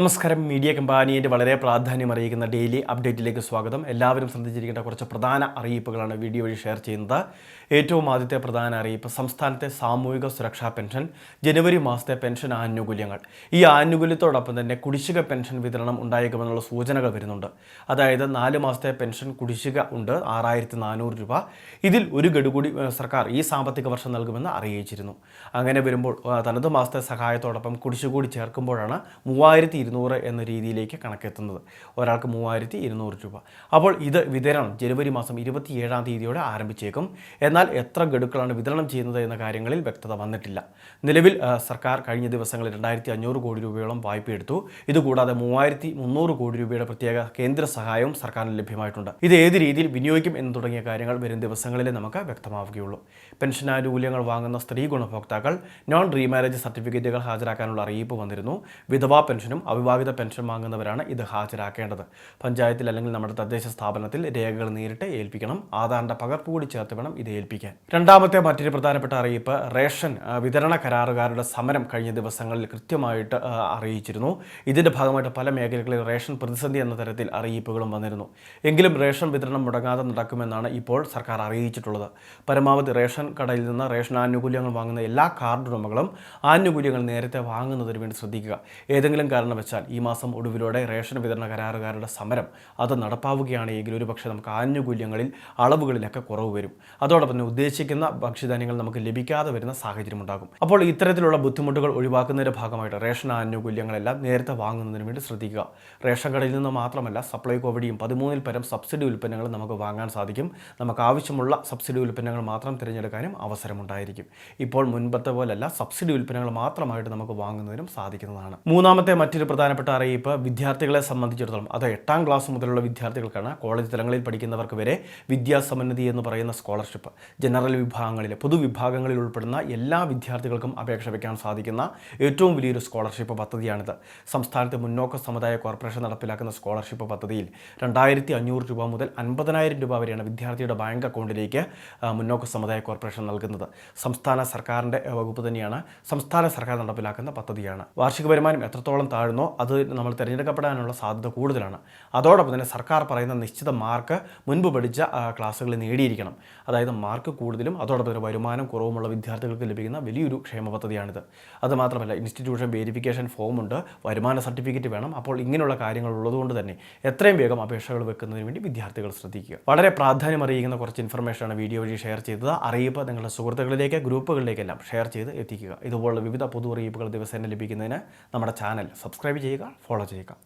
നമസ്കാരം. മീഡിയ കമ്പാനിയുടെ വളരെ പ്രാധാന്യം അറിയിക്കുന്ന ഡെയിലി അപ്ഡേറ്റിലേക്ക് സ്വാഗതം. എല്ലാവരും ശ്രദ്ധിച്ചിരിക്കേണ്ട കുറച്ച് പ്രധാന അറിയിപ്പുകളാണ് വീഡിയോ വഴി ഷെയർ ചെയ്യുന്നത്. ഏറ്റവും ആദ്യത്തെ പ്രധാന അറിയിപ്പ് സംസ്ഥാനത്തെ സാമൂഹിക സുരക്ഷാ പെൻഷൻ ജനുവരി മാസത്തെ പെൻഷൻ ആനുകൂല്യങ്ങൾ. ഈ ആനുകൂല്യത്തോടൊപ്പം തന്നെ കുടിശ്ശിക പെൻഷൻ വിതരണം ഉണ്ടായേക്കുമെന്നുള്ള സൂചനകൾ വരുന്നുണ്ട്. അതായത് നാല് മാസത്തെ പെൻഷൻ കുടിശ്ശിക ഉണ്ട് ആറായിരത്തി നാനൂറ് രൂപ. ഇതിൽ ഒരു ഗഡു കൂടി സർക്കാർ ഈ സാമ്പത്തിക വർഷം നൽകുമെന്ന് അറിയിച്ചിരുന്നു. അങ്ങനെ വരുമ്പോൾ തനത് മാസത്തെ സഹായത്തോടൊപ്പം കുടിശ്ശിക കൂടി ചേർക്കുമ്പോഴാണ് മൂവായിരത്തി ഇരുന്നൂറ് എന്ന രീതിയിലേക്ക് കണക്കെത്തുന്നത്. ഒരാൾക്ക് മൂവായിരത്തി ഇരുന്നൂറ് രൂപ. അപ്പോൾ ഇത് വിതരണം ജനുവരി മാസം ഇരുപത്തിയേഴാം തീയതിയോടെ ആരംഭിച്ചേക്കും. എന്നാൽ എത്ര ഗഡുക്കളാണ് വിതരണം ചെയ്യുന്നത് എന്ന കാര്യങ്ങളിൽ വ്യക്തത വന്നിട്ടില്ല. നിലവിൽ സർക്കാർ കഴിഞ്ഞ ദിവസങ്ങളിൽ രണ്ടായിരത്തി അഞ്ഞൂറ് കോടി രൂപയോളം വായ്പ എടുത്തു. ഇതുകൂടാതെ മൂവായിരത്തി മുന്നൂറ് കോടി രൂപയുടെ പ്രത്യേക കേന്ദ്ര സഹായവും സർക്കാരിന് ലഭ്യമായിട്ടുണ്ട്. ഇത് ഏത് രീതിയിൽ വിനിയോഗിക്കും എന്ന് തുടങ്ങിയ കാര്യങ്ങൾ വരും ദിവസങ്ങളിൽ നമുക്ക് വ്യക്തമാവുകയുള്ളൂ. പെൻഷൻ ആനുകൂല്യങ്ങൾ വാങ്ങുന്ന സ്ത്രീ ഗുണഭോക്താക്കൾ നോൺ റീമാരേജ് സർട്ടിഫിക്കറ്റുകൾ ഹാജരാക്കാനുള്ള അറിയിപ്പ് വന്നിരുന്നു. വിധവാ പെൻഷനും അവിവാഹിത പെൻഷൻ വാങ്ങുന്നവരാണ് ഇത് ഹാജരാക്കേണ്ടത്. പഞ്ചായത്തിൽ അല്ലെങ്കിൽ നമ്മുടെ തദ്ദേശ സ്ഥാപനത്തിൽ രേഖകൾ നേരിട്ട് ഏൽപ്പിക്കണം. ആധാറിന്റെ പകർപ്പ് കൂടി ചേർത്ത് വേണം ഇത് ഏൽപ്പിക്കാൻ. രണ്ടാമത്തെ മറ്റൊരു പ്രധാനപ്പെട്ട അറിയിപ്പ് റേഷൻ വിതരണ കരാറുകാരുടെ സമരം കഴിഞ്ഞ ദിവസങ്ങളിൽ കൃത്യമായിട്ട് അറിയിച്ചിരുന്നു. ഇതിന്റെ ഭാഗമായിട്ട് പല മേഖലകളിൽ റേഷൻ പ്രതിസന്ധി എന്ന തരത്തിൽ അറിയിപ്പുകളും വന്നിരുന്നു. എങ്കിലും റേഷൻ വിതരണം മുടങ്ങാതെ നടക്കുമെന്നാണ് ഇപ്പോൾ സർക്കാർ അറിയിച്ചിട്ടുള്ളത്. പരമാവധി റേഷൻ കടയിൽ നിന്ന് റേഷൻ ആനുകൂല്യങ്ങൾ വാങ്ങുന്ന എല്ലാ കാർഡ് ഉടമകളും ആനുകൂല്യങ്ങൾ നേരത്തെ വാങ്ങുന്നതിന് വേണ്ടി ശ്രദ്ധിക്കുക. ഏതെങ്കിലും കാരണവശാൽ ഈ മാസം ഒടുവിലൂടെ റേഷൻ വിതരണ കരാറുകാരുടെ സമരം അത് നടപ്പാവുകയാണ് എങ്കിൽ ഒരു പക്ഷേ നമുക്ക് ആനുകൂല്യങ്ങളിൽ അളവുകളിലൊക്കെ കുറവ് വരും. അതോടൊപ്പം തന്നെ ഉദ്ദേശിക്കുന്ന ഭക്ഷ്യധാന്യങ്ങൾ നമുക്ക് ലഭിക്കാതെ വരുന്ന സാഹചര്യം ഉണ്ടാകും. അപ്പോൾ ഇത്തരത്തിലുള്ള ബുദ്ധിമുട്ടുകൾ ഒഴിവാക്കുന്നതിന്റെ ഭാഗമായിട്ട് റേഷൻ ആനുകൂല്യങ്ങളെല്ലാം നേരത്തെ വാങ്ങുന്നതിന് വേണ്ടി ശ്രദ്ധിക്കുക. റേഷൻ കടയിൽ നിന്ന് മാത്രമല്ല സപ്ലൈകോ വഴിയും പതിമൂന്നിൽ പരം സബ്സിഡി ഉൽപ്പന്നങ്ങൾ നമുക്ക് വാങ്ങാൻ സാധിക്കും. നമുക്ക് ആവശ്യമുള്ള സബ്സിഡി ഉൽപ്പന്നങ്ങൾ മാത്രം തിരഞ്ഞെടുക്കാനും അവസരമുണ്ടായിരിക്കും. ഇപ്പോൾ മുൻപത്തെ പോലല്ല സബ്സിഡി ഉൽപ്പന്നങ്ങൾ മാത്രമായിട്ട് നമുക്ക് വാങ്ങുന്നതിനും സാധിക്കുന്നതാണ്. മൂന്നാമത്തെ മറ്റൊരു പ്രധാനപ്പെട്ട അറിയിപ്പ് വിദ്യാർത്ഥികളെ സംബന്ധിച്ചിടത്തോളം അത് എട്ടാം ക്ലാസ് മുതലുള്ള വിദ്യാർത്ഥികൾക്കാണ്. കോളേജ് തലങ്ങളിൽ പഠിക്കുന്നവർക്ക് വരെ വിദ്യാസമന്നതി എന്ന് പറയുന്ന സ്കോളർഷിപ്പ് ജനറൽ വിഭാഗങ്ങളിലെ പൊതുവിഭാഗങ്ങളിൽ ഉൾപ്പെടുന്ന എല്ലാ വിദ്യാർത്ഥികൾക്കും അപേക്ഷ വയ്ക്കാൻ സാധിക്കുന്ന ഏറ്റവും വലിയൊരു സ്കോളർഷിപ്പ് പദ്ധതിയാണിത്. സംസ്ഥാനത്തെ മുന്നോക്ക സമുദായ കോർപ്പറേഷൻ നടപ്പിലാക്കുന്ന സ്കോളർഷിപ്പ് പദ്ധതിയിൽ രണ്ടായിരത്തി അഞ്ഞൂറ് രൂപ മുതൽ അൻപതിനായിരം രൂപ വരെയാണ് വിദ്യാർത്ഥിയുടെ ബാങ്ക് അക്കൗണ്ടിലേക്ക് മുന്നോക്ക സമുദായ കോർപ്പറേഷൻ നൽകുന്നത്. സംസ്ഥാന സർക്കാരിന്റെ വകുപ്പ് തന്നെയാണ് സംസ്ഥാന സർക്കാർ നടപ്പിലാക്കുന്ന പദ്ധതിയാണ്. വാർഷിക വരുമാനം എത്രത്തോളം താഴുന്നോ അത് നമ്മൾ തിരഞ്ഞെടുക്കപ്പെടാനുള്ള സാധ്യത കൂടുതലാണ്. അതോടൊപ്പം തന്നെ സർക്കാർ പറയുന്ന നിശ്ചിത മാർക്ക് മുൻപ് പഠിച്ച ക്ലാസ്സുകളിൽ നേടിയിരിക്കണം. അതായത് മാർക്ക് കൂടുതലും അതോടൊപ്പം തന്നെ വരുമാനം കുറവുമുള്ള വിദ്യാർത്ഥികൾക്ക് ലഭിക്കുന്ന വലിയൊരു ക്ഷേമ പദ്ധതിയാണിത്. അതുമാത്രമല്ല ഇൻസ്റ്റിറ്റ്യൂഷൻ വെരിഫിക്കേഷൻ ഫോമുണ്ട് വരുമാന സർട്ടിഫിക്കറ്റ് വേണം. അപ്പോൾ ഇങ്ങനെയുള്ള കാര്യങ്ങൾ ഉള്ളതുകൊണ്ട് തന്നെ എത്രയും വേഗം അപേക്ഷകൾ വെക്കുന്നതിന് വേണ്ടി വിദ്യാർത്ഥികൾ ശ്രദ്ധിക്കുക. വളരെ പ്രാധാന്യം അറിയിക്കുന്ന കുറച്ച് ഇൻഫർമേഷനാണ് വീഡിയോ വഴി ഷെയർ ചെയ്തത്. അറിയിപ്പ് നിങ്ങളുടെ സുഹൃത്തുക്കളിലേക്ക് ഗ്രൂപ്പുകളിലേക്കെല്ലാം ഷെയർ ചെയ്ത് എത്തിക്കുക. ഇതുപോലുള്ള വിവിധ പൊതു അറിയിപ്പുകൾ ദിവസേന ലഭിക്കുന്നതിന് നമ്മുടെ ചാനൽ സബ്സ്ക്രൈബ് ചെയ്യുക ഫോളോ ചെയ്യുക.